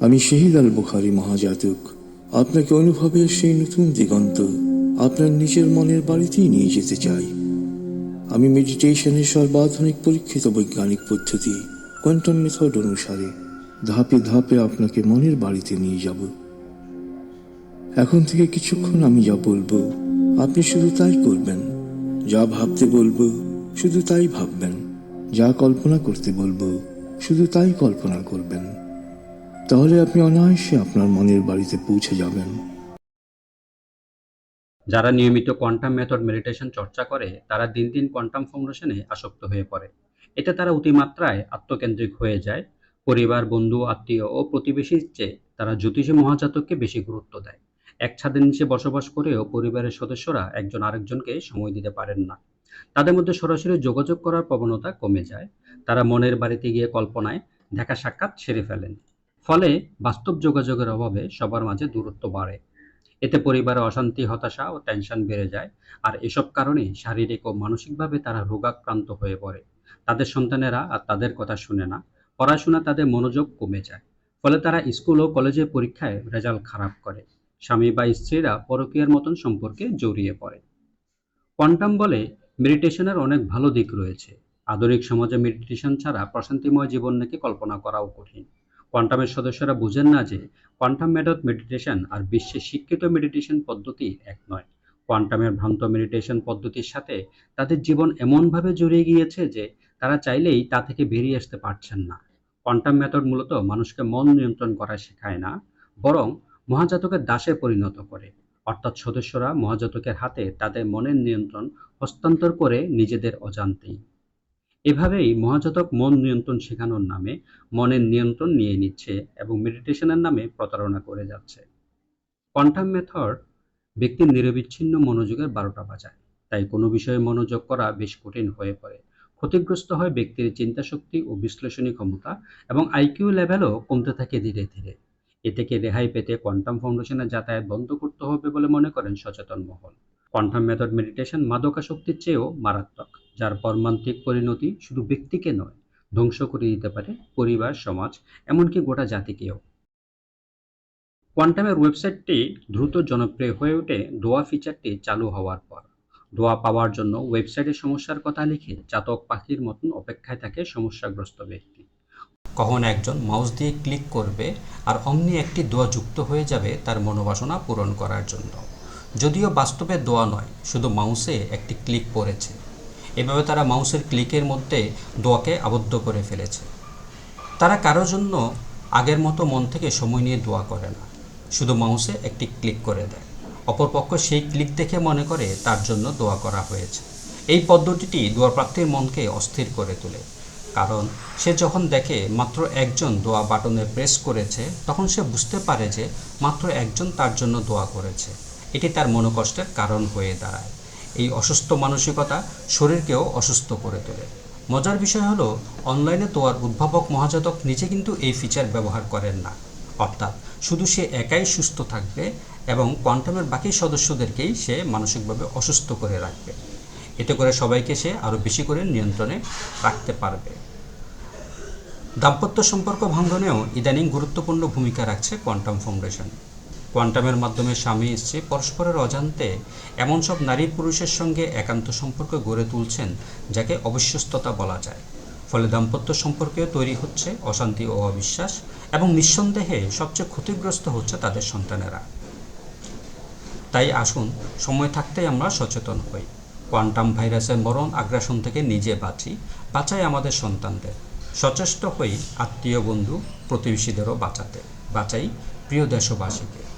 আমি শহীদ আল বুখারি মহাজাতক। আপনাকে অনুভবের সেই নতুন দিগন্ত আপনার নিজের মনের বাড়িতেই নিয়ে যেতে চাই। আমি মেডিটেশনের সর্বাধুনিক পরীক্ষিত বৈজ্ঞানিক পদ্ধতি কোয়ান্টাম মেথড অনুসারে ধাপে ধাপে আপনাকে মনের বাড়িতে নিয়ে যাব। এখন থেকে কিছুক্ষণ আমি যা বলব, আপনি শুধু তাই করবেন। যা ভাবতে বলব, শুধু তাই ভাববেন। যা কল্পনা করতে বলব, শুধু তাই কল্পনা করবেন। তাহলে আপনি অনায়াসে আপনার মনের বাড়িতে পৌঁছে যাবেন। যারা নিয়মিত কোয়ান্টাম মেথড মেডিটেশন চর্চা করে, তারা দিন দিন কোয়ান্টাম ফাউন্ডেশনে আসক্ত হয়ে পড়ে। এতে তারা অতিমাত্রায় আত্মকেন্দ্রিক হয়ে যায়। পরিবার, বন্ধু, আত্মীয় ও প্রতিবেশীর চেয়ে তারা জ্যোতিষী মহাজাতককে বেশি গুরুত্ব দেয়। এক ছাদের নিচে বসবাস করেও পরিবারের সদস্যরা একজন আরেকজনকে সময় দিতে পারেন না। তাদের মধ্যে সরাসরি যোগাযোগ করার প্রবণতা কমে যায়। তারা মনের বাড়িতে গিয়ে কল্পনায় দেখা সাক্ষাৎ সেরে ফেলেন। ফলে বাস্তব যোগাযোগের অভাবে সবার মাঝে দূরত্ব বাড়ে। এতে পরিবারে অশান্তি, হতাশা ও টেনশন বেড়ে যায় আর এসব কারণে শারীরিক ও মানসিকভাবে তারা রোগাক্রান্ত হয়ে পড়ে। তাদের সন্তানেরা আর তাদের কথা শুনে না। পড়াশোনা তাদের মনোযোগ কমে যায়। ফলে তারা স্কুল ও কলেজে পরীক্ষায় রেজাল্ট খারাপ করে। স্বামী বা স্ত্রীরা পরকীয়ার মতন সম্পর্কে জড়িয়ে পড়ে। কোয়ান্টাম বলে মেডিটেশনের অনেক ভালো দিক রয়েছে। আধুনিক সমাজে মেডিটেশন ছাড়া প্রশান্তিময় জীবন নাকি কল্পনা করাও কঠিন। কোয়ান্টামের সদস্যরা বুঝেন না যে কোয়ান্টাম মেথড মেডিটেশন আর বিশ্বে শিক্ষিত মেডিটেশন পদ্ধতি এক নয়। কোয়ান্টামের ভ্রান্ত মেডিটেশন পদ্ধতির সাথে তাদের জীবন এমনভাবে জড়িয়ে গিয়েছে যে তারা চাইলেই তা থেকে বেরিয়ে আসতে পারছেন না। কোয়ান্টাম মেথড মূলত মানুষকে মন নিয়ন্ত্রণ করা শেখায় না, বরং মহাজাতকের দাসে পরিণত করে। অর্থাৎ সদস্যরা মহাজাতকের হাতে তাদের মনের নিয়ন্ত্রণ হস্তান্তর করে নিজেদের অজান্তেই। এভাবেই মহাজাতক মন নিয়ন্ত্রণ শেখানোর নামে মনের নিয়ন্ত্রণ নিয়ে নিচ্ছে এবং মেডিটেশনের নামে প্রতারণা করে যাচ্ছে। কোয়ান্টাম মেথড ব্যক্তির নিরবিচ্ছিন্ন মনোযোগের বারোটা বাজায়। তাই কোনো বিষয়ে মনোযোগ করা বেশ কঠিন হয়ে পড়ে। ক্ষতিগ্রস্ত হয় ব্যক্তির চিন্তাশক্তি ও বিশ্লেষণী ক্ষমতা এবং আইকিউ লেভেলও কমতে থাকে ধীরে ধীরে। এ থেকে রেহাই পেতে কোয়ান্টাম ফাউন্ডেশনের যাতায়াত বন্ধ করতে হবে বলে মনে করেন সচেতন মহল। কোয়ান্টাম মেথড মেডিটেশন মাদকাশক্তির চেয়েও মারাত্মক। যার মর্মান্তিক পরিণতি শুধু ব্যক্তিকে নয়, ধ্বংস করে দিতে পারে পরিবার, সমাজ, এমনকি গোটা জাতিকেও। কোয়ান্টামের ওয়েবসাইটটি দ্রুত জনপ্রিয় হয়ে ওঠে দোয়া ফিচারটি চালু হওয়ার পর। দোয়া পাওয়ার জন্য ওয়েবসাইটের সমস্যার কথা লিখে চাতক পাখির মতন অপেক্ষায় থাকে সমস্যাগ্রস্ত ব্যক্তি। কখন একজন মাউস দিয়ে ক্লিক করবে আর অমনি একটি দোয়া যুক্ত হয়ে যাবে তার মনোবাসনা পূরণ করার জন্য। যদিও বাস্তবে দোয়া নয়, শুধু মাউসে একটি ক্লিক পড়েছে। এভাবে তারা মাউসের ক্লিকের মধ্যে দোয়াকে আবদ্ধ করে ফেলেছে। তারা কারও জন্য আগের মতো মন থেকে সময় নিয়ে দোয়া করে না, শুধু মাউসে একটি ক্লিক করে দেয়। অপরপক্ষ সেই ক্লিক দেখে মনে করে তার জন্য দোয়া করা হয়েছে। এই পদ্ধতিটি দোয়া প্রার্থীর মনকে অস্থির করে তোলে, কারণ সে যখন দেখে মাত্র একজন দোয়া বাটনে প্রেস করেছে, তখন সে বুঝতে পারে যে মাত্র একজন তার জন্য দোয়া করেছে। এটি তার মনোকষ্টের কারণ হয়ে দাঁড়ায়। এই অসুস্থ মানসিকতা শরীরকেও অসুস্থ করে তোলে। মজার বিষয় হলো, অনলাইনে তোয়ার উদ্ভাবক মহাজাতক নিজে কিন্তু এই ফিচার ব্যবহার করেন না। অর্থাৎ শুধু সে একাই সুস্থ থাকবে এবং কোয়ান্টামের বাকি সদস্যদেরকেই সে মানসিকভাবে অসুস্থ করে রাখবে। এতে করে সবাইকে সে আরও বেশি করে নিয়ন্ত্রণে রাখতে পারবে। দাম্পত্য সম্পর্ক ভাঙ্গনেও ইদানিং গুরুত্বপূর্ণ ভূমিকা রাখছে কোয়ান্টাম ফাউন্ডেশন কোয়ান্টামের মাধ্যমে স্বামী স্ত্রী পরস্পরের অজান্তে এমন সব নারী পুরুষের সঙ্গে একান্ত সম্পর্ক গড়ে তুলছেন, যাকে অবিশ্বস্ততা বলা যায়। ফলে দাম্পত্য সম্পর্কেও তৈরি হচ্ছে অশান্তি ও অবিশ্বাস এবং নিঃসন্দেহে সবচেয়ে ক্ষতিগ্রস্ত হচ্ছে তাদের সন্তানেরা। তাই আসুন, সময় থাকতেই আমরা সচেতন হই। কোয়ান্টাম ভাইরাসের মরণ আগ্রাসন থেকে নিজে বাঁচি বাঁচাই আমাদের সন্তানদের। সচেষ্ট হই আত্মীয় বন্ধু, প্রতিবেশীদেরও বাঁচাতে। বাঁচাই প্রিয় দেশবাসীকে।